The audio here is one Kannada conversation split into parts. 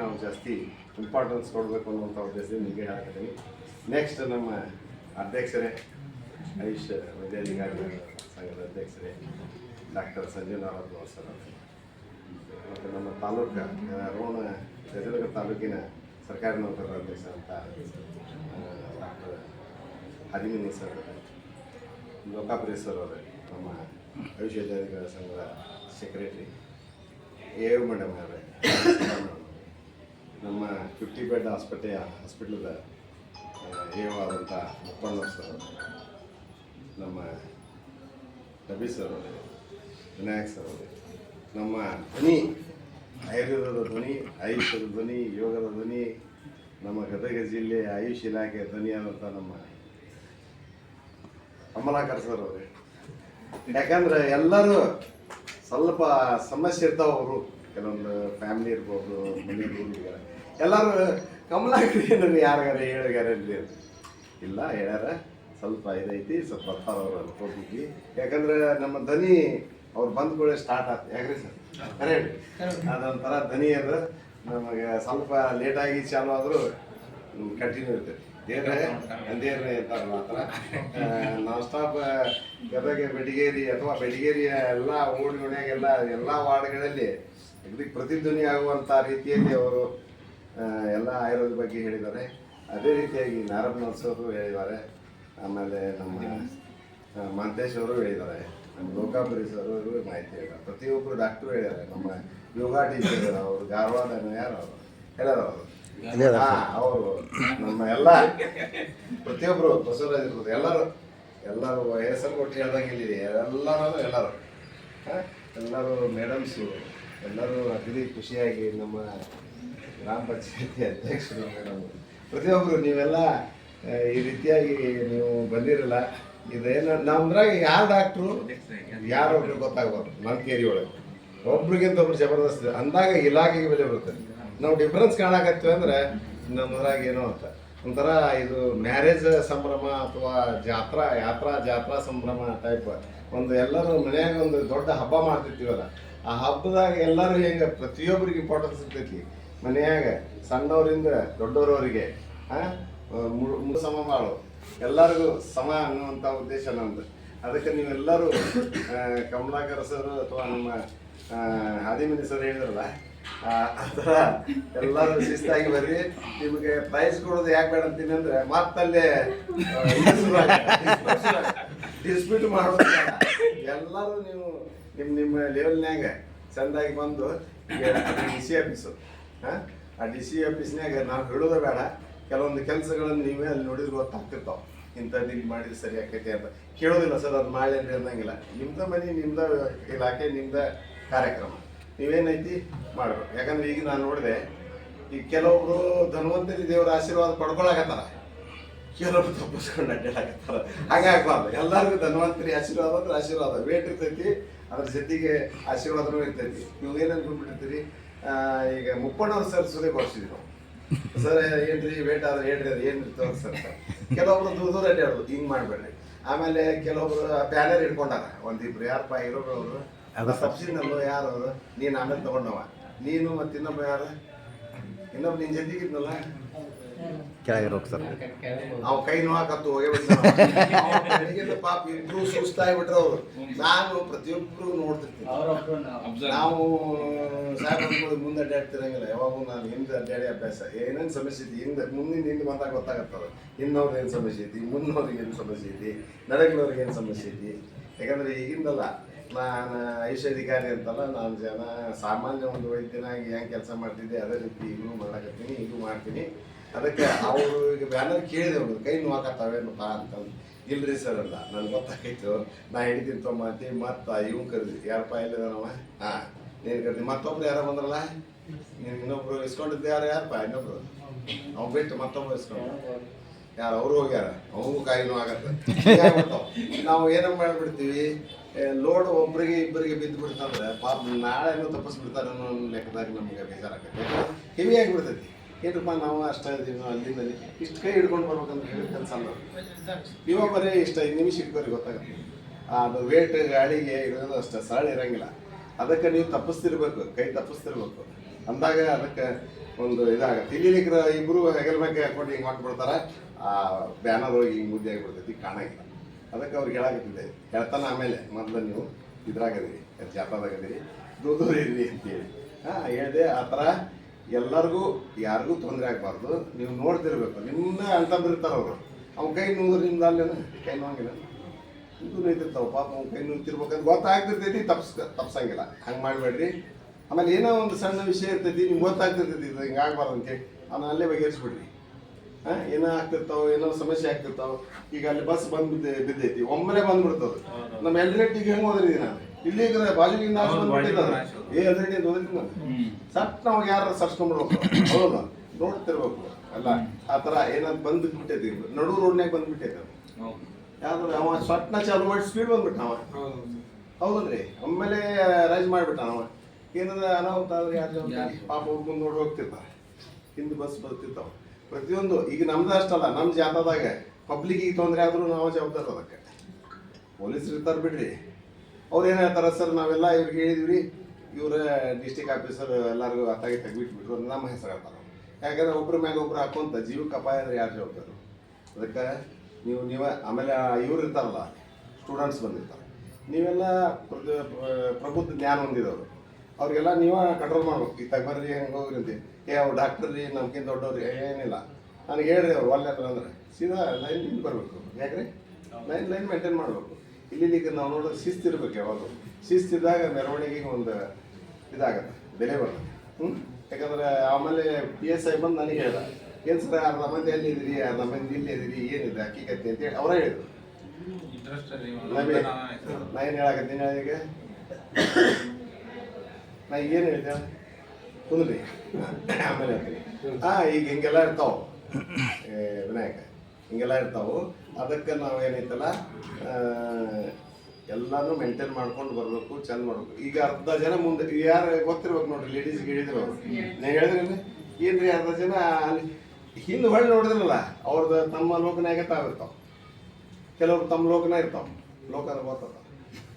ನಾವು ಜಾಸ್ತಿ ಇಂಪಾರ್ಟೆನ್ಸ್ ಕೊಡಬೇಕು ಅನ್ನುವಂಥ ಉದ್ದೇಶದಿಂದ ನಿಮಗೆ ಹೇಳ್ತೀನಿ ನೆಕ್ಸ್ಟ್ ನಮ್ಮ ಅಧ್ಯಕ್ಷರೇ, ಆಯುಷ್ ವೈದ್ಯಾಧಿಕಾರಿಗಳ ಸಂಘದ ಅಧ್ಯಕ್ಷರೇ, ಡಾಕ್ಟರ್ ಸಂಜಯ್ ನಾರಾಯಣ ಸರ್ ಮತ್ತು ನಮ್ಮ ತಾಲೂಕ ರೋಣ ಗಜನಗರ ತಾಲೂಕಿನ ಸರ್ಕಾರಿ ನೌಕರರ ಅಧ್ಯಕ್ಷ ಅಂತ ಡಾಕ್ಟರ್ ಹದಿಮಿನಿ ಸರ್ ಲೋಕಾಪ್ರಿಯ ಸರ್ ಅವರೇ, ನಮ್ಮ ಆಯುಷ್ ವೈದ್ಯಾಧಿಕಾರಿ ಸಂಘದ ಸೆಕ್ರೆಟರಿ, ಎ ಮೇಡಮ್ ಅವರೇ. ನಮ್ಮ ಫಿಫ್ಟಿ ಬೆಡ್ ಆಸ್ಪತ್ರೆಯ ಹಾಸ್ಪಿಟ್ಲದ ಎ ಆದಂಥ ಮುಪ್ಪಣ್ಣ ಸರ್. ನಮ್ಮ ರವಿ ಸರ್ ಅವರೇ, ವಿನಾಯಕ್ ಸರ್ ಅವರೇ, ನಮ್ಮ ಧ್ವನಿ, ಆಯುರ್ವೇದದ ಧ್ವನಿ, ಆಯುಷ್ಯದ ಧ್ವನಿ, ಯೋಗದ ಧ್ವನಿ, ನಮ್ಮ ಗದಗ ಜಿಲ್ಲೆ ಆಯುಷ್ ಇಲಾಖೆ ಧ್ವನಿಯಾದಂಥ ನಮ್ಮ ಅಮಲಾಕರ್ ಸರ್ ಅವರೇ ಯಾಕಂದ್ರೆ ಎಲ್ಲರೂ ಸ್ವಲ್ಪ ಸಮಸ್ಯೆ ಇರ್ತಾವ ಅವರು ಕೆಲವೊಂದು ಫ್ಯಾಮಿಲಿ ಇರ್ಬೋದು ಮನೆ ಎಲ್ಲರೂ ಕಮಲಾಕರ್ ಏನಾರು ಯಾರಿಗಾರ ಹೇಳಿಗಾರ ಗ್ಯಾರಂಟಿ ಇಲ್ಲ, ಹೇಳ್ಯಾರ. ಸ್ವಲ್ಪ ಇದೈತಿ, ಸ್ವಲ್ಪ ಬರ್ತಾರ ಅವ್ರು ಯಾಕಂದ್ರೆ ನಮ್ಮ ಧ್ವನಿ ಅವ್ರು ಬಂದ ಕೂಡ ಸ್ಟಾರ್ಟ್ ಆಯ್ತು ಯಾಕ್ರಿ ಸರ್? ಕರೆಕ್ಟ್ ಅದೊಂಥರ ಧ್ವನಿ ಅದು ನಮಗೆ ಸ್ವಲ್ಪ ಲೇಟಾಗಿ ಚಾಲು ಆದರೂ ಕಂಟಿನ್ಯೂ ಇರ್ತೈತಿ ದೇವ್ರೆ ದೇವ್ರೆ ಅಂತಾರಲ್ಲ ಮಾತ್ರ ನಾನ್ ಸ್ಟಾಪ್ ಗದಗ ಬೆಟಗೇರಿ ಅಥವಾ ಬೆಟಗೇರಿಯ ಎಲ್ಲ ಓಡಿ ಎಲ್ಲ ಎಲ್ಲ ವಾರ್ಡ್ಗಳಲ್ಲಿ ಪ್ರತಿಧ್ವನಿ ಆಗುವಂಥ ರೀತಿಯಲ್ಲಿ ಅವರು ಎಲ್ಲ ಆಯುರ್ವೇದ ಬಗ್ಗೆ ಹೇಳಿದ್ದಾರೆ. ಅದೇ ರೀತಿಯಾಗಿ ನಾರದ್ ಅವರು ಹೇಳಿದ್ದಾರೆ. ಆಮೇಲೆ ನಮ್ಮ ಮಾದೇಶ್ ಮಹಂತೇಶ್ ಅವರು ಹೇಳಿದ್ದಾರೆ. ನಮ್ಮ ಲೋಕಾಪುರಿ ಸರ್ ಅವರು ಮಾಹಿತಿ ಹೇಳಿದ್ದಾರೆ. ಪ್ರತಿಯೊಬ್ಬರು ಡಾಕ್ಟ್ರು ಹೇಳಿದ್ದಾರೆ. ನಮ್ಮ ಯೋಗ ಟೀಚರ್ ಅವರು ಧಾರವಾಡ ಯಾರು ಅವರು ಹೇಳ್ಯಾರ ಅವರು. ಹಾ ಅವರು ನಮ್ಮ ಎಲ್ಲ ಪ್ರತಿಯೊಬ್ಬರು ಬಸವರಾಜ್ ಇರ್ಬೋದು ಎಲ್ಲರೂ ಎಲ್ಲರೂ ಹೆಸರು ಕೊಟ್ಟು ಹೇಳ್ದಂಗೆ ಇಲ್ಲಿ ಎಲ್ಲರೂ ಎಲ್ಲರೂ? ಎಲ್ಲರೂ ಮೇಡಮ್ಸು ಎಲ್ಲರೂ ಅಗದಿ ಖುಷಿಯಾಗಿ ನಮ್ಮ ಗ್ರಾಮ ಪಂಚಾಯತಿ ಅಧ್ಯಕ್ಷರು ನಾವು ಪ್ರತಿಯೊಬ್ಬರು ನೀವೆಲ್ಲ ಈ ರೀತಿಯಾಗಿ ನೀವು ಬಂದಿರಲ್ಲ. ಇದೇನು ನಮ್ದ್ರಾಗ ಯಾರು ಡಾಕ್ಟ್ರು ಯಾರು ಒಬ್ರು ಗೊತ್ತಾಗ್ಬಾರ್ದು ಕೇರಿ ಒಳಗೆ. ಒಬ್ರಿಗಿಂತ ಒಬ್ರು ಜಬರ್ದಸ್ತ್. ಅಂದಾಗ ಇಲಾಖೆಗೆ ಬೆಲೆ ಬರುತ್ತೆ. ನಾವು ಡಿಫ್ರೆನ್ಸ್ ಕಾಣಕತ್ತೀವಿ ಅಂದ್ರೆ ನಮ್ಮದ್ರಾಗ ಏನೋ ಅಂತ. ಒಂಥರ ಇದು ಮ್ಯಾರೇಜ್ ಸಂಭ್ರಮ ಅಥವಾ ಜಾತ್ರಾ, ಯಾತ್ರಾ, ಜಾತ್ರಾ ಸಂಭ್ರಮ ಟೈಪ್ ಒಂದು ಎಲ್ಲರೂ ಮನ್ಯಾಗ ಒಂದು ದೊಡ್ಡ ಹಬ್ಬ ಮಾಡ್ತಿರ್ತೀವಲ್ಲ, ಆ ಹಬ್ಬದಾಗ ಎಲ್ಲರೂ ಹೆಂಗೆ ಪ್ರತಿಯೊಬ್ಬರಿಗೆ ಇಂಪಾರ್ಟೆನ್ಸ್ ಇರ್ತೈತಿ. ಮನ್ಯಾಗ ಸಣ್ಣವರಿಂದ ದೊಡ್ಡವರವರಿಗೆ ಹಾಂ ಸಮ ಮಾಡು. ಎಲ್ಲರಿಗೂ ಸಮ ಅನ್ನುವಂಥ ಉದ್ದೇಶ ನಮ್ದು. ಅದಕ್ಕೆ ನೀವೆಲ್ಲರೂ ಕಮಲಾಕರ ಸರ್ ಅಥವಾ ನಮ್ಮ ಹಾದಿಮನಿ ಸರ್ ಹೇಳಿದ್ರಲ್ಲ, ಆ ಆ ಥರ ಎಲ್ಲರೂ ಶಿಸ್ತಾಗಿ ಬರ್ರಿ. ನಿಮಗೆ ಪ್ರೈಸ್ ಕೊಡೋದು ಯಾಕೆ ಬೇಡ ಅಂತೀನಿ ಅಂದ್ರೆ, ಮತ್ತಲ್ಲೇ ಡಿಸ್ಪ್ಯೂಟ್ ಮಾಡೋದು. ಎಲ್ಲರೂ ನೀವು ನಿಮ್ಮ ನಿಮ್ಮ ಲೆವೆಲ್ನ್ಯಾಗ ಚೆಂದಾಗಿ ಬಂದು ಸಿ ಹಾಂ ಆ ಡಿ ಸಿ ಆಫೀಸ್ನಾಗ ನಾವು ಹೇಳೋದೇ ಬೇಡ. ಕೆಲವೊಂದು ಕೆಲಸಗಳನ್ನು ನೀವೇ ಅಲ್ಲಿ ನೋಡಿದ್ರೆ ಗೊತ್ತಾಗ್ತಿರ್ತಾವ. ಇಂಥದ್ದು ಇಲ್ಲಿ ಮಾಡಿದ್ರೆ ಸರಿ ಆಕೈತಿ ಅಂತ. ಕೇಳೋದಿಲ್ಲ ಸರ್, ಅದು ಮಾಡಿ ಅಂತ ಅನ್ನಂಗಿಲ್ಲ ನಿಮ್ದ ಮನೆ, ನಿಮ್ದ ಇಲಾಖೆ, ನಿಮ್ದ ಕಾರ್ಯಕ್ರಮ. ನೀವೇನೈತಿ? ಮಾಡಬೇಕು. ಯಾಕಂದ್ರೆ ಈಗ ನಾನು ನೋಡಿದೆ ಈಗ ಕೆಲವೊಬ್ರು ಧನ್ವಂತರಿ ದೇವರ ಆಶೀರ್ವಾದ ಪಡ್ಕೊಳಕತ್ತಾರ. ಕೆಲವೊಬ್ರು ತಪ್ಪಿಸ್ಕೊಂಡು ಹಂಗೆ ಹಾಗಾಗ್ಬಾರ್ದು ಎಲ್ಲರಿಗೂ ಧನ್ವಂತರಿ ಆಶೀರ್ವಾದ ಅಂದ್ರೆ ಆಶೀರ್ವಾದ. ವೇಟ್ ಇರ್ತೈತಿ, ಅದ್ರ ಜೊತೆಗೆ ಆಶೀರ್ವಾದನೂ ಇರ್ತೈತಿ. ನೀವು ಏನು ಈಗ ಮುಪ್ಪಣ್ಣವ್ರು ಸರ್ ಸುದ್ದಿ ಕೊಡಿಸಿದ್ರು. ಸರ್ ಏನ್ರಿ ವೇಟ್ ಆದ್ರೆ ಹೇಳ್ರಿ ಅದು ಏನು ಇರ್ತದೆ ಸರ್ ಕೆಲವೊಬ್ರು ದೂರ ದೂರ ಅಡ್ಡಾಡೋದು ಹಿಂಗೆ ಮಾಡಬೇಡ್ರಿ. ಆಮೇಲೆ ಕೆಲವೊಬ್ರು ಬ್ಯಾನರ್ ಇಟ್ಕೊಂಡಾರ ಒಂದಿಬ್ರು ಯಾರಪ್ಪ ಇರೋರು ತಪ್ಸಿನಲ್ಲೋ ಯಾರು ಅದು ನೀನು ಆಮೇಲೆ ತಗೊಂಡವ ನೀನು ಮತ್ತೆ ಇನ್ನೊಬ್ಬ ಯಾರು? ಇನ್ನೊಬ್ಬ ನಿನ್ನ ಜೊತೆಗಿದ್ನಲ್ಲ? ಕೆಳಗಿರೋಕೆ ಸರ್. ಅವ್ ಕೈ ನೋವಾಕತ್ತು ಹೋಗೇ ಬಿಡ್ತಾನ ಪಾಪ ಇಬ್ರು ಸುಸ್ತಾಗ್ಬಿಟ್ರು ಅವ್ರು. ನಾನು ಪ್ರತಿಯೊಬ್ರು ನೋಡ್ತಿರ್ತೀನಿ. ನಾವು ಸಾಹೇಬ್ರು ಮುಂದೆ ಅಡ್ಡಾಡ್ತಿರಂಗಿಲ್ಲ ಯಾವಾಗೂ ನಾನು ಹಿಂದೆ ಅಡ್ಡಾಡಿ ಅಭ್ಯಾಸ. ಏನೇನು ಸಮಸ್ಯೆ ಐತಿ ಹಿಂದೆ ಮುಂದಿನ ಹಿಂದೆ ಬಂದಾಗ ಗೊತ್ತಾಗತ್ತದ ಇನ್ನವ್ರಿಗೆ ಏನು ಸಮಸ್ಯೆ ಐತಿ ಮುಂದಿನವ್ರಿಗೆ ಏನು ಸಮಸ್ಯೆ ಐತಿ ನಡಗಿನವ್ರಿಗೆ ಏನು ಸಮಸ್ಯೆ ಐತಿ ಯಾಕಂದ್ರೆ ಈಗಿಂದಲ್ಲ ನಾನು ಆಯುಷ್ ಅಧಿಕಾರಿ ಅಂತಲ್ಲ ನಾನು ಜನ ಸಾಮಾನ್ಯ ಒಂದು ವೈದ್ಯನಾಗಿ ಹೆಂಗೆ ಕೆಲಸ ಮಾಡ್ತಿದ್ದೆ ಅದೇ ರೀತಿ ಈಗಲೂ ಮಾಡಕತ್ತೀನಿ ಈಗೂ ಮಾಡ್ತೀನಿ. ಅದಕ್ಕೆ ಅವರು ಈಗ ಬ್ಯಾನರ್ ಕೇಳಿದೆ ಅವರು, ಕೈ ನೋವಾಕತ್ತಾವೇನಪ್ಪ ಅಂತಂದು ಇಲ್ರಿ ಸರ್ ಅಲ್ಲ, ನನ್ಗೆ ಗೊತ್ತಾಗಿತ್ತು ನಾ ಹಿಡಿತೀನಿ ಅಂತಿ ಮತ್ತೆ ಇವ್ನು ಕರೆದಿ, ಯಾರಪ್ಪ ಎಲ್ಲಿ ನಮ್ಮ ಹಾ, ನೀನು ಕರೆದಿ. ಮತ್ತೊಬ್ರು ಯಾರೋ ಬಂದ್ರಲ್ಲ? ನೀನು ಇನ್ನೊಬ್ರು ಇಸ್ಕೊಂಡಿದ್ದೆ ಯಾರು? ಯಾರಪ್ಪ? ಇನ್ನೊಬ್ರು. ಅವ್ನು ಬಿಟ್ಟು ಮತ್ತೊಬ್ರು ಇಸ್ಕೊಂಡು ಯಾರು, ಅವ್ರು ಹೋಗ್ಯಾರ? ಅವ್ರಿಗೂ ಕಾಯಿನೂ ಆಗತ್ತೆ. ನಾವು ಏನ ಮಾಡ್ಬಿಡ್ತೀವಿ. ಲೋಡ್ ಒಬ್ರಿಗೆ ಇಬ್ಬರಿಗೆ ಬಿದ್ದು ಬಿಡ್ತಂದ್ರೆ ಪಾಪ ನಾಳೆನೂ ತಪ್ಪಿಸ್ಬಿಡ್ತಾರೆ ಅನ್ನೋ ಲೆಕ್ಕದಾಗ ನಮಗೆ ಬೇಜಾರಾಗತ್ತೆ. ಹೆವಿ ಆಗಿಬಿಡ್ತೈತಿ. ಏನಪ್ಪ ನಾವು ಅಷ್ಟ ಇದೀವಿ ನಾವು ಅಲ್ಲಿಂದ ಇಷ್ಟು ಕೈ ಹಿಡ್ಕೊಂಡು ಬರ್ಬೇಕಂತ ಹೇಳಿ ಕೆಲಸ ಅಲ್ಲ ಇವಾಗ ಬರೀ ಇಷ್ಟ ಐದು ನಿಮಿಷ ಇಟ್ಕೋರಿ, ಗೊತ್ತಾಗುತ್ತೆ. ಅದು ವೇಟ್ ಗಾಳಿಗೆ ಇರೋದು ಅಷ್ಟೇ, ಸರಳ ಇರಂಗಿಲ್ಲ. ಅದಕ್ಕೆ ನೀವು ತಪ್ಪಿಸ್ತಿರ್ಬೇಕು, ಕೈ ತಪ್ಪಿಸ್ತಿರ್ಬೇಕು. ಅಂದಾಗ ಅದಕ್ಕೆ ಒಂದು ಇದಾಗುತ್ತೆ. ಇಲ್ಲಿ ಇಬ್ಬರು ಹೆಗಲ್ ಮ್ಯಾಗೆ ಹಾಕೊಂಡು ಹಿಂಗೆ ಹಾಕ್ಬಿಡ್ತಾರೆ. ಆ, ಬ್ಯಾನರ್ ಹೋಗಿ ಹಿಂಗೆ ಮುದ್ದೆ ಆಗಿಬಿಡ್ತೈತಿ, ಕಾಣಂಗಿಲ್ಲ. ಅದಕ್ಕೆ ಅವ್ರಿಗೆ ಹೇಳಾಕತ್ತಿದ್ದೆ. ಹೇಳ್ತಾನೆ ಆಮೇಲೆ, ಮೊದಲು ನೀವು ಇದ್ರಾಗದಿರಿ ಜಾತದಾಗದಿರಿ ದೂರ ದೂರ ಇರ್ರಿ ಅಂತೇಳಿ. ಹಾಂ, ಹೇಳಿದೆ, ಆ ಥರ ಎಲ್ಲರಿಗೂ ಯಾರಿಗೂ ತೊಂದರೆ ಆಗಬಾರ್ದು. ನೀವು ನೋಡ್ತಿರ್ಬೇಕು. ನಿಮ್ಮ ಅಂತಂದಿರ್ತಾರೆ ಅವರು. ಅವ್ನ ಕೈ ನೋಡಿದ್ರೆ ನಿಮ್ದು ಅಲ್ಲೇನ? ಕೈ ನೋಂಗಿಲ್ಲ ಇದು ನೈತಿರ್ತಾವೆ ಪಾಪ ಅವ್ನ ಕೈ ನಿಂತಿರ್ಬೇಕಂತ ಗೊತ್ತಾಗ್ತಿರ್ತೈತಿ ತಪ್ಸ್ ತಪ್ಸಂಗಿಲ್ಲ. ಹಂಗೆ ಮಾಡಬೇಡ್ರಿ. ಆಮೇಲೆ ಏನೋ ಒಂದು ಸಣ್ಣ ವಿಷಯ ಇರ್ತೈತಿ ನಿಮ್ಗೆ ಗೊತ್ತಾಗ್ತಿರ್ತೈತಿ ಇದು ಹಿಂಗೆ ಆಗ್ಬಾರ್ದು ಅಂತೇಳಿ ಅವನ್ನ ಅಲ್ಲೇ ಬಗೆಹರಿಸ್ಬಿಡ್ರಿ. ಹಾಂ ಏನೋ ಆಗ್ತಿರ್ತಾವೆ ಏನೋ ಸಮಸ್ಯೆ ಆಗ್ತಿರ್ತಾವೆ. ಈಗ ಅಲ್ಲಿ ಬಸ್ ಬಂದು ಬಿದ್ದ ಬಿದ್ದೈತಿ. ಒಮ್ಮೆಲೆ ಬಂದ್ಬಿಡ್ತದೆ. ನಮ್ಮ ಎಲ್ರೆಟ್ಟಿಗೆ ಹೆಂಗೆ ಹೋದ್ರಿ ನಾನು ಇಲ್ಲಿ ಬಾಜುಗಿಂದ ಬಂದ್ಬಿಟ್ಟಿದ್ದದ ಬಾಜುಗಿಂದ ಏ ಅದರಿಂದ ಸಟ್ ನಾವು ಯಾರು ಸರ್ಸ್ಕೊಂಡ್ಬಿಡ್ಬೇಕು ಹೌದಾ ನೋಡ್ತಿರ್ಬೇಕು. ಅಲ್ಲ ಆ ಥರ ಏನಾದ್ರು ಬಂದ್ಬಿಟ್ಟೈತಿ ನಡು ರೋಡ್ನಾಗ ಬಂದ್ಬಿಟ್ಟೈತೆ ಯಾವ್ದು ಅವ ಸಟ್ನ ಚಾಲು ಮಾಡಿ ಸ್ಪೀಡ್ ಬಂದ್ಬಿಟ್ಟ ಅವ. ಹೌದಲ್ರಿ ಒಮ್ಮೆಲೆ ರೈಸ್ ಮಾಡಿಬಿಟ್ಟ ಅವ. ಏನದ ಅನಾಹುತ ಆದ್ರೆ ಯಾರು? ಪಾಪ ಮುಂದೆ ನೋಡಿ ಹೋಗ್ತಿರ್ತಾರೆ. ಹಿಂದೆ ಬಸ್ ಬರ್ತಿರ್ತಾವ. ಪ್ರತಿಯೊಂದು ಈಗ ನಮ್ದು ಅಷ್ಟಲ್ಲ ನಮ್ಮ ಜಾತದಾಗ ಪಬ್ಲಿಕ್ಕಿಗೆ ತೊಂದರೆ ಆದ್ರೂ ನಾವು ಜವಾಬ್ದಾರ ಅದಕ್ಕೆ. ಪೊಲೀಸರು ಇರ್ತಾರೆ ಬಿಡ್ರಿ. ಅವ್ರು ಏನು ಹೇಳ್ತಾರೆ ಸರ್ ನಾವೆಲ್ಲ ಇವ್ರಿಗೆ ಹೇಳಿದ್ವಿ ಇವರ ಡಿಸ್ಟಿಕ್ ಆಫೀಸರ್ ಎಲ್ಲರಿಗೂ ಅತ್ತಾಗಿ ತೆಗ್ಬಿಟ್ಬಿಟ್ರು ಅಂತ ನಮ್ಮ ಹೆಸರು ಹೇಳ್ತಾರೆ ಯಾಕಂದ್ರೆ ಒಬ್ರ ಮ್ಯಾಗ ಒಬ್ರು ಹಾಕೊಂತ ಜೀವಕ್ಕೆ ಅಪಾಯ ಅಂದ್ರೆ ಯಾರು ಜವಾಬ್ದಾರು? ಅದಕ್ಕೆ ನೀವು ನೀವೇ ಆಮೇಲೆ ಇವ್ರು ಇರ್ತಾರಲ್ಲ ಸ್ಟೂಡೆಂಟ್ಸ್ ಬಂದಿರ್ತಾರೆ. ನೀವೆಲ್ಲ ಪ್ರಬುದ್ಧ ಜ್ಞಾನ ಹೊಂದಿದವರು. ಅವ್ರಿಗೆಲ್ಲ ನೀವೇ ಕಂಟ್ರೋಲ್ ಮಾಡ್ಬೇಕು. ಈ ತಗ್ಬರ್ರಿ ಹೆಂಗೆ ಹೋಗ್ರಿ ಅಂತ. ಏ ಅವ್ರು ಡಾಕ್ಟರ್ ರೀ ನಮ್ಗಿಂತ ದೊಡ್ಡವ್ರಿ ಏನಿಲ್ಲ. ನನಗೆ ಹೇಳ್ರಿ ಅವ್ರು ಒಳ್ಳೆ ಅಂದ್ರೆ ಸೀದಾ ಲೈನ್ ಬರಬೇಕು. ಯಾಕ್ರಿ? ಲೈನ್ ಲೈನ್ ಮೇಂಟೈನ್ ಮಾಡಬೇಕು. ಇಲ್ಲಿ ನಾವು ನೋಡೋದು ಶಿಸ್ತು ಇರ್ಬೇಕು ಯಾವಾಗ ಶಿಸ್ತಿದ್ದಾಗ ಮೆರವಣಿಗೆಗೆ ಒಂದು ಇದಾಗತ್ತೆ ಬೆಲೆ ಬರ್ತದೆ. ಹ್ಞೂ ಯಾಕಂದ್ರೆ ಆಮೇಲೆ ಪಿ ಎಸ್ ಐ ಬಂದು ನನಗೆ ಹೇಳ್ದ ಏನು ಸರ್ ಅರ್ಧ ಮಂದಿ ಅಲ್ಲಿ ಇದ್ರಿ ಅರ್ಧ ಮಂದಿ ಇಲ್ಲಿ ಇದ್ರಿ ಏನಿದೆ ಹಕ್ಕಿಕತ್ತೆ ಅಂತೇಳಿ ಅವರೇ ಹೇಳಿದ್ರು. ನಮಗೆ ನಾ ಏನು ಹೇಳಕತ್ತೀನಿ ಈಗ? ನಾ ಏನು ಹೇಳಿದೆ? ಕುಂದ್ರಿ. ಆಮೇಲೆ ಹೇಳ್ತೀನಿ. ಹಾಂ ಈಗ ಹಿಂಗೆಲ್ಲ ಇರ್ತಾವ. ವಿನಾಯಕ. ಹಿಂಗೆಲ್ಲ ಇರ್ತಾವು. ಅದಕ್ಕೆ ನಾವು ಏನೈತಲ್ಲ ಎಲ್ಲಾನು ಮೇಂಟೈನ್ ಮಾಡ್ಕೊಂಡು ಬರಬೇಕು, ಚೆಂದ ಮಾಡಬೇಕು. ಈಗ ಅರ್ಧ ಜನ ಮುಂದೆ, ಯಾರು ಗೊತ್ತಿರ್ಬೇಕು ನೋಡ್ರಿ ಲೇಡೀಸ್ಗೆ ಹೇಳಿದ್ರು ಅವರು. ನಾ ಹೇಳಿದ್ರಲ್ಲ ಏನ್ರಿ ಅರ್ಧ ಜನ? ಅಲ್ಲಿ ಹಿಂದೆ ಹೊಳ್ಳಿ ನೋಡಿದ್ರಲ್ಲ ಅವ್ರದ್ದು ತಮ್ಮ ಲೋಕನಾಗ ತಾವಿರ್ತಾವ ಕೆಲವ್ರು ತಮ್ಮ ಲೋಕನ ಇರ್ತಾವ ಬರ್ತದ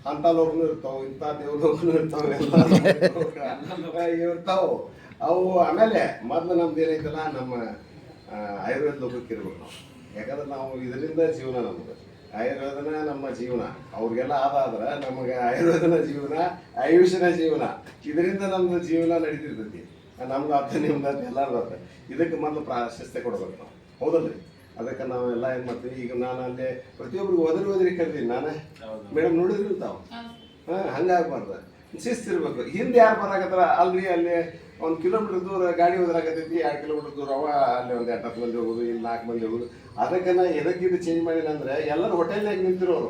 ಅಂತ ಲೋಕನು ಇರ್ತಾವ, ಇಂಥ ದೇವ್ರ ಲೋಕನು ಇರ್ತಾವ ಇರ್ತಾವ. ಅವು ಆಮೇಲೆ ಮೊದ್ಲು ನಮ್ದು ಏನೈತಲ್ಲ ನಮ್ಮ ಆಯುರ್ವೇದ ಲೋಕಕ್ಕೆ ಇರ್ಬೇಕು ನಾವು. ಯಾಕಂದ್ರೆ ನಾವು ಇದರಿಂದ ಜೀವನ ನಮ್ದು. ಆಯುರ್ವೇದನ ನಮ್ಮ ಜೀವನ. ಅವ್ರಿಗೆಲ್ಲ ಆದಾದ್ರೆ ನಮಗೆ ಆಯುರ್ವೇದನ ಜೀವನ ಆಯುಷನ ಜೀವನ. ಇದರಿಂದ ನಮ್ದು ಜೀವನ ನಡೀತಿರ್ತೈತಿ. ನಮ್ದು ಅರ್ಥ ನಿಮ್ದು ಅರ್ಥ ಎಲ್ಲಾರ್ದು ಅರ್ಥ ಇದಕ್ಕೆ ಮೊದಲು ಪ್ರಾಶಸ್ತ್ಯ ಕೊಡ್ಬೇಕು ನಾವು. ಹೌದಲ್ರಿ? ಅದಕ್ಕೆ ನಾವೆಲ್ಲ ಏನು ಮಾಡ್ತೀವಿ? ಈಗ ನಾನು ಅಲ್ಲೇ ಪ್ರತಿಯೊಬ್ಬರಿಗೆ ಒದರಿ ಒದರಿ ಕರಿತೀನಿ ನಾನು. ಮೇಡಮ್ ನೋಡಿದ್ರಿ ತಾವು? ಹಾಂ ಹಂಗಾಗಬಾರ್ದು. ಶಿಸ್ತಿರ್ಬೇಕು. ಹಿಂದೆ ಯಾರು ಬರಾಕತ್ತಾರ? ಅಲ್ರಿ ಅಲ್ಲಿ ಒಂದು ಕಿಲೋಮೀಟರ್ ದೂರ ಗಾಡಿ ಹೋದ್ರಾಗತ್ತೈತಿ ಎರಡು ಕಿಲೋಮೀಟರ್ ದೂರ ಅವ ಅಲ್ಲಿ ಒಂದು ಎಂಟು ಹತ್ತು ಮಂದಿ ಹೋಗೋದು ಇಲ್ಲಿ ನಾಲ್ಕು ಮಂದಿ ಹೋಗುದು. ಅದಕ್ಕೆ ನಾ ಎದಕ್ಕೆ ಇದು ಚೇಂಜ್ ಮಾಡಿಲ್ಲ ಅಂದ್ರೆ ಎಲ್ಲರೂ ಹೋಟೆಲ್ನಾಗ ನಿಂತಿರೋರು.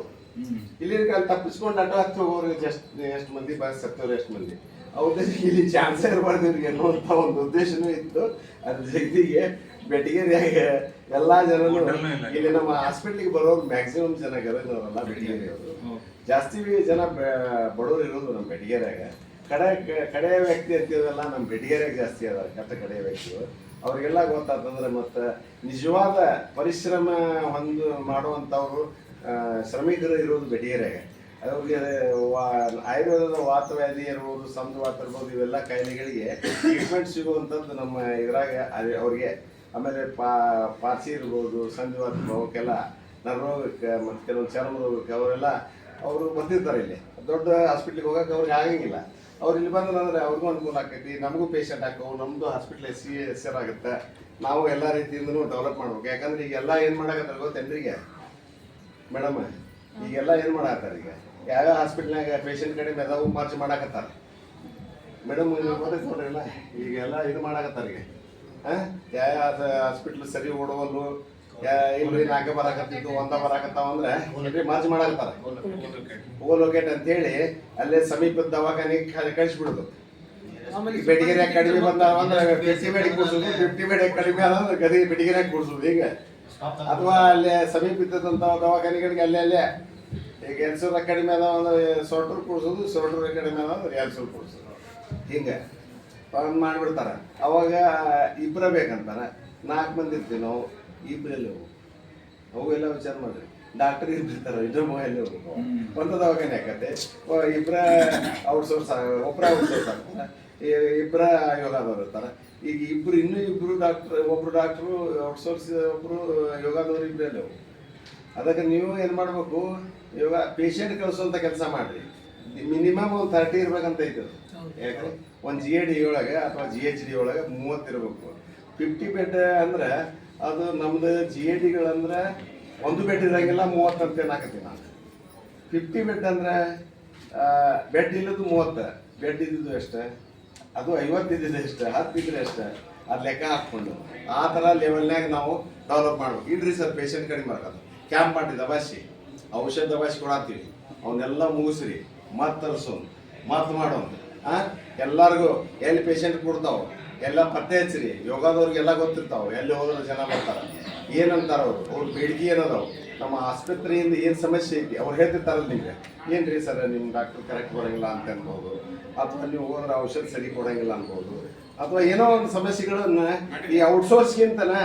ಇಲ್ಲಿ ತಪ್ಪಿಸ್ಕೊಂಡು ಅಡ್ಡ ಹತ್ತಿ ಹೋಗೋರು ಎಷ್ಟು ಎಷ್ಟು ಮಂದಿ ಬಸ್ ಸತ್ತವ್ರು ಎಷ್ಟು ಮಂದಿ. ಅವ್ರದ್ದು ಇಲ್ಲಿ ಚಾನ್ಸ್ ಇರಬಾರ್ದು ಇವ್ರಿಗೆ ಅನ್ನುವಂಥ ಒಂದು ಉದ್ದೇಶನೂ ಇತ್ತು. ಅದ್ರ ಜಗದಿಗೆ ಬೆಟಗೇರಿಯಾಗ ಎಲ್ಲಾ ಹೋಟೆಲ್ನೂ ಇಲ್ಲ. ನಮ್ಮ ಹಾಸ್ಪಿಟ್ಲಿಗೆ ಬರೋರು ಮ್ಯಾಕ್ಸಿಮಮ್ ಜನ ಗದಗಿನವರೆಲ್ಲ ಬೆಟಗೇರಿ ಅವರು ಜಾಸ್ತಿ ಜನ ಬಡವರು ಇರೋದು ನಮ್ಮ ಬೆಟಗೇರಿಯಾಗ ಕಡೆ ಕಡೆಯ ವ್ಯಕ್ತಿ ಅಂತೀವಲ್ಲ ನಮ್ಮ ಬೆಡಿಗೆರೆಗೆ ಜಾಸ್ತಿ ಅದ ಕಟ್ಟ ಕಡೆಯ ವ್ಯಕ್ತಿ ಅವ್ರಿಗೆಲ್ಲ ಗೊತ್ತಾಗ್ತದ್ರೆ ಮತ್ತು ನಿಜವಾದ ಪರಿಶ್ರಮ ಹೊಂದು ಮಾಡುವಂಥವ್ರು ಶ್ರಮಿಕರು ಇರೋದು ಬೆಟಗೇರಿಯಾಗ ಅವ್ರಿಗೆ ವಾ- ಆಯುರ್ವೇದದ ವಾತವ್ಯಾಧಿ ಇರ್ಬೋದು ಸಂಧವಾತ ಇರ್ಬೋದು, ಇವೆಲ್ಲ ಕಾಯಿಲೆಗಳಿಗೆ ಟ್ರೀಟ್ಮೆಂಟ್ ಸಿಗುವಂಥದ್ದು ನಮ್ಮ ಇದ್ರಾಗ ಅವರಿಗೆ. ಆಮೇಲೆ ಪಾ, ಪಾರ್ಸಿ ಇರ್ಬೋದು ಸಂಧಿವಾತ ಅವಕ್ಕೆಲ್ಲ ನರ್ರೋಗಕ್ಕೆ, ಮತ್ತು ಕೆಲವೊಂದು ಚರ್ಮ ರೋಗಕ್ಕೆ ಅವರೆಲ್ಲ, ಅವರು ಬಂದಿರ್ತಾರೆ ಇಲ್ಲಿ. ದೊಡ್ಡ ಹಾಸ್ಪಿಟ್ಲಿಗೆ ಹೋಗೋಕೆ ಅವ್ರಿಗೆ ಆಗಂಗಿಲ್ಲ. ಅವ್ರು ಇಲ್ಲಿ ಬಂದ್ರೆ ಅವ್ರಿಗೂ ಅನುಕೂಲ ಆಕೈತಿ. ನಮಗೂ ಪೇಷಂಟ್ ಹಾಕವು ನಮ್ಮದು ಹಾಸ್ಪಿಟ್ಲ್ ಸಿ ಎಸ್ ಆರ್ ಆಗುತ್ತೆ. ನಾವು ಎಲ್ಲ ರೀತಿಯಿಂದನೂ ಡೆವಲಪ್ ಮಾಡ್ಬೇಕು. ಯಾಕಂದ್ರೆ ಈಗೆಲ್ಲ ಏನು ಮಾಡಕತ್ತಾರೆ ಗೊತ್ತೇನ್ರಿಗೆ ಮೇಡಮ್, ಈಗೆಲ್ಲ ಏನು ಮಾಡಕತ್ತಾರ ಈಗ? ಯಾವ ಹಾಸ್ಪಿಟ್ಲ್ನಾಗ ಪೇಷಂಟ್ ಕಡಿಮೆ ಅದಾವು ಮಾರ್ಚ್ ಮಾಡಕತ್ತಾರ? ಮೇಡಮ್ ಎಲ್ಲ. ಈಗೆಲ್ಲ ಇದು ಮಾಡಕತ್ತಾರ ಈಗ. ಹಾಂ? ಯಾವ ಹಾಸ್ಪಿಟ್ಲ್ ಸರಿ ಓಡುವಲ್ಲು ಇಲ್ರಿ ನಾಲ್ಕ ಬರಾಕತ್ತಿದ್ದು ಒಂದ ಬರಾಕತ್ತಾವ ಅಂದ್ರೆ ಮಾಜ್ ಮಾಡಾಕತ್ತಾರ. ಮಾಡಕತ್ತಾರ ಓ ಲೊಕೇಟ್ ಅಂತೇಳಿ ಅಲ್ಲೇ ಸಮೀಪದ ದವಾಖಾನೆಗೆ ಕಳ್- ಕಳಿಸ್ಬಿಡುದು. ಬೆಟಗೇರಿ ಕಡಿಮೆ ಬಂದಾವ ಅಂದ್ರೆ ಫಿಫ್ಟಿ ಬೆಡಿಗೆ ಕೂಡ್ಸೋದು ಫಿಫ್ಟಿ ಬೆಡಿಗೆ ಕಡಿಮೆ ಅದ ಅಂದ್ರೆ ಗದಿ ಬೆಟಗೇರಿ ಕೂಡ್ಸೋದು ಈಗ. ಅಥವಾ ಅಲ್ಲೇ ಸಮೀಪ ಇದ್ದಂಥ ದವಾಖಾನೆಗಳಿಗೆ ಅಲ್ಲೇ ಅಲ್ಲೇ. ಈಗ ಎರಡು ಸಾವಿರ ಕಡಿಮೆ ಅದಾವ ಅಂದ್ರೆ ಸೊಟ್ರು ಕೂಡ್ಸೋದು ಸೊಟ್ರ ಕಡಿಮೆ ಅದಾವ ಅಂದ್ರೆ ಎರಡು ಸಾವಿರ ಕೂಡ್ಸೋದು ಹಿಂಗೆ. ಮಾಡ್ಬಿಡ್ತಾರ ಮಾಡಿಬಿಡ್ತಾರೆ. ಅವಾಗ ಇಬ್ಬರ ಬೇಕಂತಾರೆ. ನಾಲ್ಕು ಮಂದಿ ಇರ್ತೀವಿ ನಾವು. ಇಬ್ಬರಲ್ಲಿ ಹೋಗು. ಅವು ಎಲ್ಲ ವಿಚಾರ ಮಾಡ್ರಿ. ಡಾಕ್ಟರ್ ಇಬ್ಬರ ಇದ್ರ ಮೊಬೈಲ್ ಹೋಗ್ಬೇಕು ಒಂದು ದವಾಖಾನೆ ಆಕತ್ತೆ ಇಬ್ಬರ ಔಟ್ಸೋರ್ಸ್ ಒಬ್ಬರ ಔಟ್ಸೋರ್ಸ್ ಆಗ್ತಾರೆ. ಇಬ್ಬರ ಯೋಗಾದವ್ರು ಇರ್ತಾರೆ ಈಗ ಇಬ್ರು ಇನ್ನೂ ಇಬ್ರು ಡಾಕ್ಟರ್ ಒಬ್ರು ಡಾಕ್ಟ್ರು ಔಟ್ಸೋರ್ಸ್ ಒಬ್ರು ಯೋಗಾದವ್ರು ಇಬ್ಬರಲ್ಲಿ ಹೋಗು? ಅದಕ್ಕೆ ನೀವು ಏನು ಮಾಡಬೇಕು? ಯೋಗ ಪೇಷಂಟ್ ಕಳಿಸುವಂಥ ಕೆಲಸ ಮಾಡಿರಿ. ಮಿನಿಮಮ್ ಒಂದು ತರ್ಟಿ ಇರ್ಬೇಕಂತ ಐತೆ. ಯಾಕಂದ್ರೆ ಒಂದು ಜಿ ಎ ಡಿ ಒಳಗೆ ಅಥವಾ ಜಿ ಎಚ್ ಡಿ ಒಳಗೆ ಮೂವತ್ತು ಇರಬೇಕು. ಫಿಫ್ಟಿ ಬೆಡ್ ಅಂದ್ರೆ ಅದು ನಮ್ದು ಜಿ ಎ ಡಿಗಳಂದ್ರೆ ಒಂದು ಬೆಡ್ ಇರಂಗಿಲ್ಲ, ಮೂವತ್ತು ಅಂತ ಏನಾಕತ್ತೀನಿ ನಾನು. ಫಿಫ್ಟಿ ಬೆಡ್ ಅಂದ್ರೆ ಬೆಡ್ ಇಲ್ಲದು ಮೂವತ್ತು ಬೆಡ್ ಇದ್ದಿದ್ದು ಎಷ್ಟು, ಅದು ಐವತ್ತು ಇದ್ದಿದ್ದು ಎಷ್ಟು, ಹತ್ತು ಇದ್ರೆ ಎಷ್ಟು, ಅದು ಲೆಕ್ಕ ಹಾಕ್ಕೊಂಡು. ಆ ಥರ ಲೆವೆಲ್ನಾಗ ನಾವು ಡೆವಲಪ್ ಮಾಡ್ಬೇಕು. ಇಡ್ರಿ ಸರ್ ಪೇಷಂಟ್ ಕಡಿಮೆ ಮಾಡೋದು ಕ್ಯಾಂಪ್ ಮಾಡಿ ದಬಾಸಿ ಔಷಧ ದಬಾಸಿ ಕೊಡತ್ತೀವಿ ಅವನ್ನೆಲ್ಲ ಮುಗಿಸ್ರಿ, ಮತ್ತೆ ತರಿಸೋನು, ಮತ್ತೆ ಮಾಡೋನು ಹಾಂ ಎಲ್ಲರಿಗೂ ಎಲ್ಲಿ ಪೇಷಂಟ್ ಕೊಡ್ತಾವ ಎಲ್ಲ ಪತ್ತೆ ಹಚ್ಚಿರಿ ಯೋಗದವ್ರಿಗೆಲ್ಲ ಗೊತ್ತಿರ್ತಾವ, ಎಲ್ಲಿ ಹೋದ್ರೆ ಜನ ಬರ್ತಾರೆ. ಏನಂತಾರ ಅವರು? ಅವ್ರ ಬೇಡಿಕೆ ಏನದಾವ? ನಮ್ಮ ಆಸ್ಪತ್ರೆಯಿಂದ ಏನು ಸಮಸ್ಯೆ ಐತಿ? ಅವ್ರು ಹೇಳ್ತಿರ್ತಾರಲ್ಲ ನಿಮ್ಗೆ, ಏನ್ರಿ ಸರ್ ನಿಮ್ಮ ಡಾಕ್ಟರ್ ಕರೆಕ್ಟ್ ಬರಂಗಿಲ್ಲ ಅಂತ ಅನ್ಬೋದು, ಅಥವಾ ನೀವು ಹೋದ್ರೆ ಔಷಧ ಸರಿ ಕೊಡಂಗಿಲ್ಲ ಅನ್ಬೋದು, ಅಥವಾ ಏನೋ ಒಂದು ಸಮಸ್ಯೆಗಳನ್ನ ಈ ಔಟ್ಸೋರ್ಸ್ಗಿಂತನ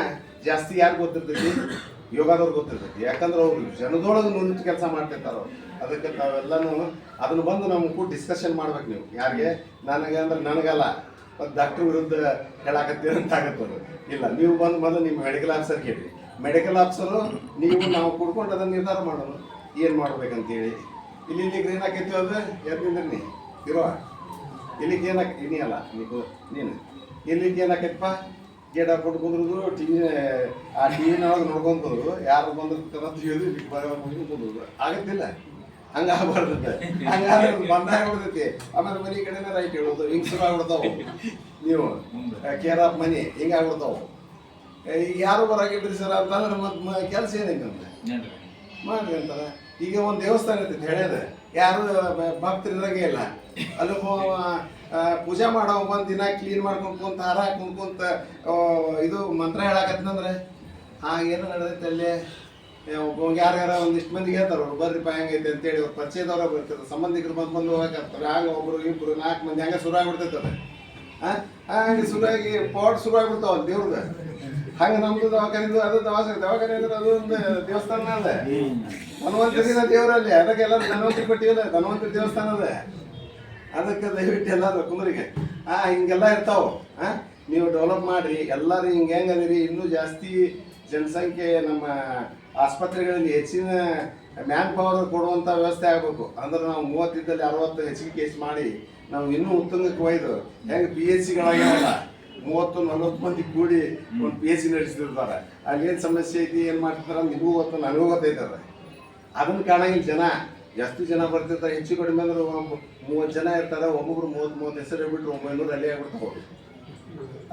ಜಾಸ್ತಿ ಯಾರು ಗೊತ್ತಿರ್ತೈತಿ? ಯೋಗದವ್ರು ಗೊತ್ತಿರ್ತೈತಿ. ಯಾಕಂದ್ರೆ ಅವ್ರು ಜನದೊಳಗೆ ನುರಿತು ಕೆಲಸ ಮಾಡ್ತಿರ್ತಾರ ಅದಕ್ಕೆ ತಾವೆಲ್ಲನೂ ಅದನ್ನ ಬಂದು ನಮ್ಗೆ ಕೂಡ ಡಿಸ್ಕಷನ್ ಮಾಡ್ಬೇಕು ನೀವು. ಯಾರಿಗೆ? ನನಗೆ ಅಂದ್ರೆ ನನಗಲ್ಲ. ಮತ್ತು ಡಾಕ್ಟರ್ ವಿರುದ್ಧ ಹೇಳಾಕತ್ತೀರ ಅಂತ ಆಗತ್ತೆ ಇಲ್ಲ, ನೀವು ಬಂದು ಮೊದಲು ನಿಮ್ಮ ಮೆಡಿಕಲ್ ಆಫೀಸರ್ ಕೇಳಿ ಮೆಡಿಕಲ್ ಆಫೀಸರು ನೀವು ನಾವು ಕುಡ್ಕೊಂಡು ಅದನ್ನು ನಿರ್ಧಾರ ಮಾಡೋರು ಏನು ಮಾಡ್ಬೇಕಂತೇಳಿ ಇಲ್ಲಿ ಇಲ್ಲಿಗೆ ಏನಾಕೈತಿ ಅದು? ಎದ್ನಿಂದ್ರಿ ನೀ ಇರುವ ಇಲ್ಲಿಗೆ ಏನಾಕ ನೀ ಅಲ್ಲ ನೀವು ನೀನು. ಇಲ್ಲಿಗೆ ಏನಾಕೈತಪ್ಪ? ಗೇಟ್ ಹಾಕೊಂಡು ಕುಂದ್ರದು ಟಿ ವಿ ಆ ಟಿ ವಿನೊಳಗೆ ನೋಡ್ಕೊಂಡು ಯಾರು ಬಂದಿರ್ತಾರ ಹೇಳಿ ಬರೋ ಆಗತ್ತಿಲ್ಲ. ಹಂಗ ಹಂಗಾದ್ರೆ ಬಂದಾಗ ಬಿಡ್ತೈತಿ ಆಮೇಲೆ ಮನೆ ಕಡೆನೇ ರೈಟ್ ಹೇಳೋದು. ಹಿಂಗ್ ಶುರು ಆಗ್ಬಿಡ್ತಾವ. ನೀವು ಕೇರ್ ಆಫ್ ಮನಿ, ಹಿಂಗ ಈಗ ಯಾರು ಬರಾಗಿದ್ರಿ ಸರ್? ಅಂತಂದ್ರೆ ಮತ್ತೆ ಕೆಲಸ ಏನೈತೆ ನಮ್ದು ಮಾಡ್ರಿ ಅಂತ ಈಗ ಒಂದು ದೇವಸ್ಥಾನ ಇರ್ತೈತಿ ಹೇಳ್ಯದ ಯಾರು, ಬ- ಭಕ್ತರು ಇರಂಗೇ ಇಲ್ಲ. ಅಲ್ಲಿ ಪೂಜೆ ಮಾಡೋ ಬಂದು ದಿನ ಕ್ಲೀನ್ ಮಾಡ್ಕೊಂಡ್ ಕುಂತ ಹಾರ ಕುಂತ ಇದು ಮಂತ್ರ ಹೇಳಕತ್ತಂದ್ರೆ ಹಾಗೇನು ನಡೆದೈತೆ ಅಲ್ಲಿ? ಒಬ್ಬ ಯಾರ್ಯಾರ ಒಂದಿಷ್ಟು ಮಂದಿಗೆ ಹೇಳ್ತಾರೆ ಅವ್ರು ಬರ್ರಿಪ್ಪ ಹೆಂಗೈತೆ? ಅಂತೇಳಿ ಅವ್ರು ಪರಿಚಯದವ್ರ ಬರ್ತಾರೆ ಸಂಬಂಧಿಕರು ಬಂದು ಬಂದು ಹೋಗಾಕತ್ತಾರೆ ಆಗ ಒಬ್ಬರು ಇಬ್ಬರು ನಾಲ್ಕು ಮಂದಿ ಹಂಗೆ ಶುರು ಆಗ್ಬಿಡ್ತೈತೆ ಹಂಗೆ ಶುರುವಾಗಿ ಪಾಟ್ ಶುರು ಆಗ್ಬಿಡ್ತಾವ ದೇವ್ರದ. ಹಂಗೆ ನಮ್ದು ದವಾಖಾನಿದು, ಅದು ದವಾಖಾನೆ ದವಾಖಾನೆ ಅಂದ್ರೆ ಅದು ಒಂದು ದೇವಸ್ಥಾನ ಅದ. ಧನ್ವಂತರಿನ ದೇವರಲ್ಲಿ ಅದಕ್ಕೆಲ್ಲ ಧನ್ವಂತರಿ ಕೊಟ್ಟಿವಲ್ಲ ದೇವಸ್ಥಾನ ಅದ. ಅದಕ್ಕೆ ದಯವಿಟ್ಟು ಎಲ್ಲರೂ ಕುಂದ್ರಿಗೆ. ಆ, ಹಿಂಗೆಲ್ಲ ಇರ್ತಾವ. ಆ? ನೀವು ಡೆವಲಪ್ ಮಾಡ್ರಿ, ಎಲ್ಲರೂ ಹಿಂಗೆ ಹೆಂಗೆ ಅದೀರಿ, ಇನ್ನೂ ಜಾಸ್ತಿ ಜನಸಂಖ್ಯೆ ನಮ್ಮ ಆಸ್ಪತ್ರೆಗಳಲ್ಲಿ ಹೆಚ್ಚಿನ ಮ್ಯಾನ್ ಪವರ್ ಕೊಡುವಂಥ ವ್ಯವಸ್ಥೆ ಆಗಬೇಕು. ಅಂದ್ರೆ ನಾವು ಮೂವತ್ತಿದ್ದಲ್ಲಿ ಅರವತ್ತು ಹೆಚ್ಚಿಗೆ ಕೇಸ್ ಮಾಡಿ, ನಾವು ಇನ್ನೂ ಉತ್ತುಂಗಕ್ಕೆ ಒಯ್ದು, ಹೆಂಗೆ ಪಿ ಎಚ್ ಸಿಗಳಾಗಿರಲ್ಲ ಮೂವತ್ತು, ನಲ್ವತ್ತು ಮಂದಿ ಕೂಡಿ ಒಂದು ಪಿ ಎಚ್ ಸಿ ನಡೆಸ್ತಿರ್ತಾರೆ. ಅಲ್ಲಿ ಏನು ಸಮಸ್ಯೆ ಐತಿ, ಏನು ಮಾಡ್ತಿರ್ತಾರೆ ನಿಮಗೂ ಗೊತ್ತು, ನನಗೂ ಗೊತ್ತೈತದ. ಅದನ್ನ ಕಾಣಂಗಿಲ್ಲ ಜನ, ಎಷ್ಟು ಜನ ಬರ್ತಿರ್ತಾರೆ, ಹೆಚ್ಚು ಕಡಿಮೆ ಅಂದ್ರೆ ಮೂವತ್ತು ಜನ ಇರ್ತಾರೆ, ಒಬ್ಬೊಬ್ರು ಮೂವತ್ತು ಮೂವತ್ತು ಹೆಸರು ಹೇಳ್ಬಿಟ್ರು ಒಂಬೈನೂರು ಅಲ್ಲಿ ಆಗ್ಬಿಡ್ತಾವೆ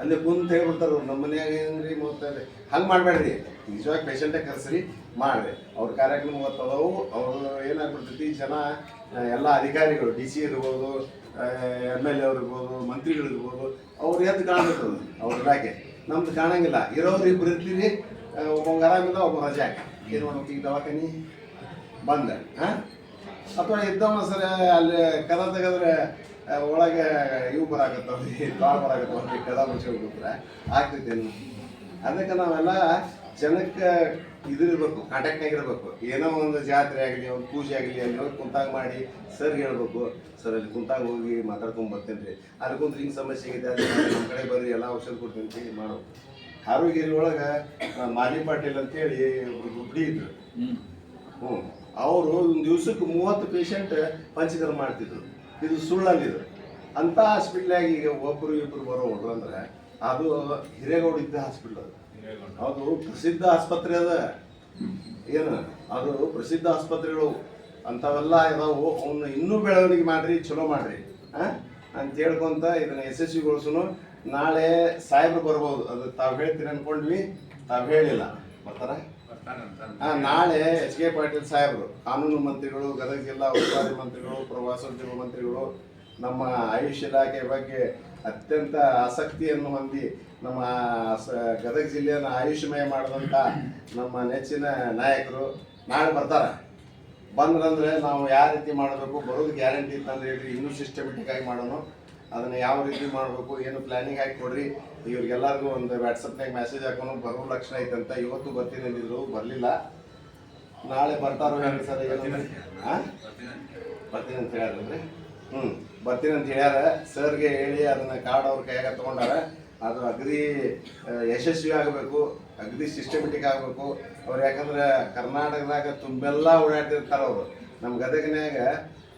ಅಲ್ಲಿ ಕುಂತ ಹೇಳ್ಬಿಡ್ತಾರೆ ನಮ್ಮ ಮನೆಯಾಗ ಏನ್ರಿ, ಮೂವತ್ತೈದು, ಹಂಗೆ ಮಾಡಬೇಡ್ರಿ. ನಿಜವಾಗಿ ಪೇಷಂಟೇ ಕರೆಸ್ರಿ ಮಾಡಿದೆ ಅವ್ರ ಕಾರ್ಯಕ್ರಮ ಗೊತ್ತದವು ಅವರು ಏನಾಗ್ಬಿಡ್ತೈತಿ, ಜನ ಎಲ್ಲ ಅಧಿಕಾರಿಗಳು ಡಿ ಸಿ ಇರ್ಬೋದು ಎಂ ಎಲ್ ಎ ಅವ್ರಿರ್ಬೋದು ಮಂತ್ರಿಗಳಿರ್ಬೋದು ಅವ್ರು ಎದ್ದು ಕಾಣಬೇಕು ಅವ್ರ ಇಲಾಖೆ. ನಮ್ದು ಕಾಣಂಗಿಲ್ಲ. ಇರೋರು ಇಬ್ರು ಇರ್ತೀವಿ ಒಬ್ಬಂಗೆ ಆರಾಮಿಲ್ಲ ಒಬ್ಬ ರಜೆ ಏನು ಮಾಡ್ಬೇಕು ಈಗ ದವಾಖಾನಿ? ಬಂದ ಹಾಂ ಅಥವಾ ಇದ್ದವ ಸರ, ಅಲ್ಲಿ ಕದ ತೆಗೆದ್ರೆ ಒಳಗೆ ಇವು ಬರಾಕತ್ತವ್ರಿ ಬಾಳ್ ಬರಾಕತ್ತವ್ರಿ ಕದ ಮುಚ್ಚಿ ಹೋಗ್ಬಿಟ್ರೆ ಆಗ್ತೈತೇನು? ಅದಕ್ಕೆ ನಾವೆಲ್ಲ ಜನಕ್ಕೆ ಇದಿರಬೇಕು ಕಾಂಟ್ಯಾಕ್ಟ್ನಾಗ ಇರಬೇಕು ಏನೋ ಒಂದು ಜಾತ್ರೆ ಆಗಲಿ ಒಂದು ಪೂಜೆ ಆಗಲಿ ಅಲ್ಲಿ ಹೋಗಿ ಕುಂತಾಗ ಮಾಡಿ ಸರ್ ಹೇಳ್ಬೇಕು ಸರ್ ಅಲ್ಲಿ ಕುಂತಾಗ ಹೋಗಿ ಮಾತಾಡ್ಕೊಂಡ್ ಬರ್ತೇನೆ ರೀ ಅಲ್ಲಿ ಕುಂತ್ರೆ ಹಿಂಗೆ ಸಮಸ್ಯೆ ಆಗಿದೆ ಅದು ನಮ್ಮ ಕಡೆ ಬರ್ರಿ ಎಲ್ಲ ಔಷಧ ಕೊಡ್ತೀನಿ ಅಂತ ಹೇಳಿ ಮಾಡೋದು. ಆರೋಗ್ಯರಿ ಒಳಗೆ ಮಾಲಿ ಪಾಟೀಲ್ ಅಂತೇಳಿ ಒಬ್ರು ಗುಬ್ಡಿ ಇದ್ರು. ಹ್ಞೂ ಅವರು ಒಂದು ದಿವ್ಸಕ್ಕೆ ಮೂವತ್ತು ಪೇಷಂಟ್ ಪಂಚಕರ್ಮ ಮಾಡ್ತಿದ್ರು. ಇದು ಸುಳ್ಳಲ್ಲಿದ್ರು ಅಂಥ ಹಾಸ್ಪಿಟ್ಲಾಗ ಈಗ ಒಬ್ಬರು ಇಬ್ಬರು ಬರೋರು ಅಂದ್ರೆ ಅದು ಹಿರೇಗೌಡ ಇದ್ದ ಹಾಸ್ಪಿಟ್ಲ್ ಅದು. ಅದು ಪ್ರಸಿದ್ಧ ಆಸ್ಪತ್ರೆ ಅದ. ಏನು? ಅದು ಪ್ರಸಿದ್ಧ ಆಸ್ಪತ್ರೆಗಳು ಅಂಥವೆಲ್ಲ ಇದಾವು. ಅವನ್ನ ಇನ್ನೂ ಬೆಳವಣಿಗೆ ಮಾಡ್ರಿ ಚಲೋ ಮಾಡ್ರಿ. ಹಾಂ ಅಂತ ಹೇಳ್ಕೊಂತ ಇದನ್ನ ಯಶಸ್ವಿಗೊಳಿಸೋನು. ನಾಳೆ ಸಾಹೇಬ್ರು ಬರ್ಬೋದು. ಅದು ತಾವು ಹೇಳ್ತೀರಿ ಅನ್ಕೊಂಡ್ವಿ. ತಾವು ಹೇಳಿಲ್ಲ. ಬರ್ತಾರ? ಆ, ನಾಳೆ ಎಚ್ ಕೆ ಪಾಟೀಲ್ ಸಾಹೇಬ್ರು ಕಾನೂನು ಮಂತ್ರಿಗಳು ಗದಗ ಜಿಲ್ಲಾ ಉಸ್ತುವಾರಿ ಮಂತ್ರಿಗಳು ಪ್ರವಾಸೋದ್ಯಮ ಮಂತ್ರಿಗಳು ನಮ್ಮ ಆಯುಷ್ ಇಲಾಖೆ ಬಗ್ಗೆ ಅತ್ಯಂತ ಆಸಕ್ತಿಯನ್ನು ಹೊಂದಿ ನಮ್ಮ ಗದಗ ಜಿಲ್ಲೆಯನ್ನು ಆಯುಷ್ಮಯ ಮಾಡಿದಂಥ ನಮ್ಮ ನೆಚ್ಚಿನ ನಾಯಕರು ನಾಳೆ ಬರ್ತಾರೆ. ಬಂದ್ರಂದ್ರೆ ನಾವು ಯಾವ ರೀತಿ ಮಾಡಬೇಕು, ಬರೋದು ಗ್ಯಾರಂಟಿ ಇತ್ತಂದ್ರೆ ಹೇಳಿ ಇನ್ನೂ ಸಿಸ್ಟಮೆಟಿಕ್ ಆಗಿ ಮಾಡೋಣ ಅದನ್ನು ಯಾವ ರೀತಿ ಮಾಡಬೇಕು, ಏನು ಪ್ಲಾನಿಂಗ್ ಹಾಕಿ ಕೊಡ್ರಿ, ಇವ್ರಿಗೆಲ್ಲರಿಗೂ ಒಂದು ವ್ಯಾಟ್ಸಪ್ನಾಗ ಮೆಸೇಜ್ ಹಾಕೋಣ ಬರೋ ಲಕ್ಷಣ ಐತಂತ ಇವತ್ತು ಬರ್ತೀನಿ ಅಂದಿದ್ರು ಬರಲಿಲ್ಲ. ನಾಳೆ ಬರ್ತಾರೋ ಹೇಳಿ ಸರ್ ಹಾಂ ಬರ್ತೀನಿ ಅಂತ ಹೇಳಿದ್ರೆ ಹ್ಞೂ ಬರ್ತೀನಿ ಅಂತ ಹೇಳ್ಯಾರ. ಸರ್ಗೆ ಹೇಳಿ ಅದನ್ನು ಕಾರ್ಡ್ ಅವ್ರ ಕೈಯಾಗ ತಗೊಂಡಾರ. ಅದು ಅಗದಿ ಆ, ಯಶಸ್ವಿ ಆಗಬೇಕು ಅಗದಿ ಸಿಸ್ಟಮೆಟಿಕ್ ಆಗಬೇಕು. ಅವ್ರು ಯಾಕಂದ್ರೆ ಕರ್ನಾಟಕದಾಗ ತುಂಬೆಲ್ಲ ಓಡಾಡ್ತಿರ್ತಾರೆ ಅವರು. ನಮ್ಮ ಗದಗಿನಾಗ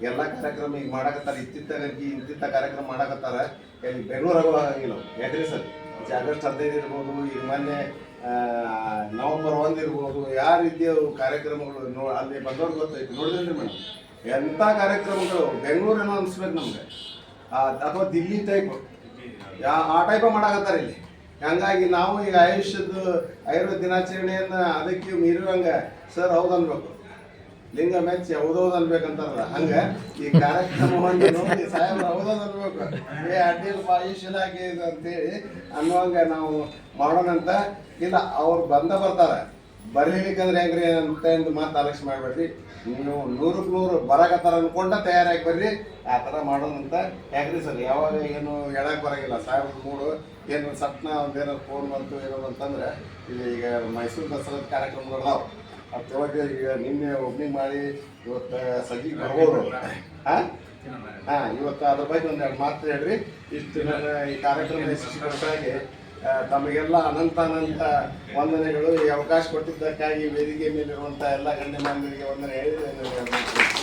ಎಲ್ಲ ಕಾರ್ಯಕ್ರಮ ಈಗ ಮಾಡಕತ್ತಾರ ಇತ್ತಿತ್ತಾಗ ಇಂತಿತ್ತ ಕಾರ್ಯಕ್ರಮ ಮಾಡಕತ್ತಾರ. ಇಲ್ಲಿ ಬೆಂಗಳೂರು ಆಗಂಗಿಲ್ಲ ಅವ್ರು. ಯಾಕ್ರಿ ಸರ್? ಆಗಸ್ಟ್ ಹದಿನೈದು ಇರ್ಬೋದು ಈಗ ಮೊನ್ನೆ ನವಂಬರ್ ಒಂದು ಇರ್ಬೋದು ಯಾವ ರೀತಿಯ ಕಾರ್ಯಕ್ರಮಗಳು ನೋ ಅಲ್ಲಿ ಬಂದವ್ರಿಗೆ ಗೊತ್ತೈತಿ ನೋಡಿದ್ರಿ ಮೇಡಮ್ ಎಂಥ ಕಾರ್ಯಕ್ರಮಗಳು ಬೆಂಗಳೂರನ್ನು ಅನಿಸ್ಬೇಕು ನಮ್ಗೆ. ಅಥವಾ ದಿಲ್ಲಿ ಟೈಪ್ ಯಾ, ಆ ಟೈಪ ಮಾಡಾಕತ್ತಾರ ಇಲ್ಲಿ. ಹಂಗಾಗಿ ನಾವು ಈಗ ಆಯುಷ್ಯದ ಆಯುರ್ವೇದ ದಿನಾಚರಣೆಯನ್ನ ಅದಕ್ಕೆ ಮೀರುವಂಗೆ ಸರ್ ಹೌದು ಅನ್ಬೇಕು. ಲಿಂಗ ಮೆಚ್ಚಿ ಹೌದೌದು ಅನ್ಬೇಕಂತಾರಲ್ಲ, ಹಂಗ ಈ ಕಾರ್ಯಕ್ರಮವನ್ನು ನೋಡಿ ಸಾಹೇಬ್ರು ಹೌದೌದು ಅನ್ಬೇಕು. ಏ, ಅಡ್ಡಿಲ್ ಆಯುಷ್ ಅಂತೇಳಿ ಅನ್ನುವಂಗ ನಾವು ಮಾಡೋಣಂತ ಇಲ್ಲ, ಅವ್ರು ಬಂದ ಬರ್ತಾರ. ಬರ್ಲಿಕ್ಕಂದ್ರೆ ಹೆಂಗ್ರಿ ಅಂತ ಎಂದು ಮಾತು ಆಲೋಚನೆ ಮಾಡ್ಬೇಡ್ರಿ. ನೀವು ನೂರಕ್ಕೆ ನೂರು ಬರಕತ್ತಾರ ಅನ್ಕೊಂಡ ತಯಾರಾಗಿ ಬರ್ರಿ. ಆ ಥರ ಮಾಡೋದಂತ ಯಾಕ್ರಿ ಸರ್? ಯಾವಾಗ ಏನು ಹೇಳಕ್ ಬರೋಂಗಿಲ್ಲ. ಸಾಹೇಬ್ರ ಮೂರು ಏನು ಸಟ್ನ ಏನಾದ್ರು ಫೋನ್ ಬಂತು ಏನೋ ಅಂತಂದ್ರೆ ಇಲ್ಲಿ ಈಗ ಮೈಸೂರು ದಸರಾದ ಕಾರ್ಯಕ್ರಮಗಳು ನಾವು ಅದು ಈಗ ನಿನ್ನೆ ಓಪನಿಂಗ್ ಮಾಡಿ ಇವತ್ತು ಸಜ್ಜಿಗೆ ಬರ್ಬೋದು. ಹಾಂ? ಹಾಂ ಇವತ್ತು ಅದ್ರ ಬಗ್ಗೆ ಒಂದೆರಡು ಮಾತು ಹೇಳ್ರಿ. ಇಷ್ಟು ಈ ಕಾರ್ಯಕ್ರಮ ಯಶಸ್ವಿಗೊಳಿಸಾಗಿ ಆ, ತಮಗೆಲ್ಲ ಅನಂತ ಅನಂತ ವಂದನೆಗಳು ಈ ಅವಕಾಶ ಕೊಟ್ಟಿದ್ದಕ್ಕಾಗಿ ವೇದಿಕೆ ಮೇಲಿರುವಂಥ ಎಲ್ಲ ಗಣ್ಯಮಾನ್ಯರಿಗೆ ವಂದನೆ ಹೇಳಿ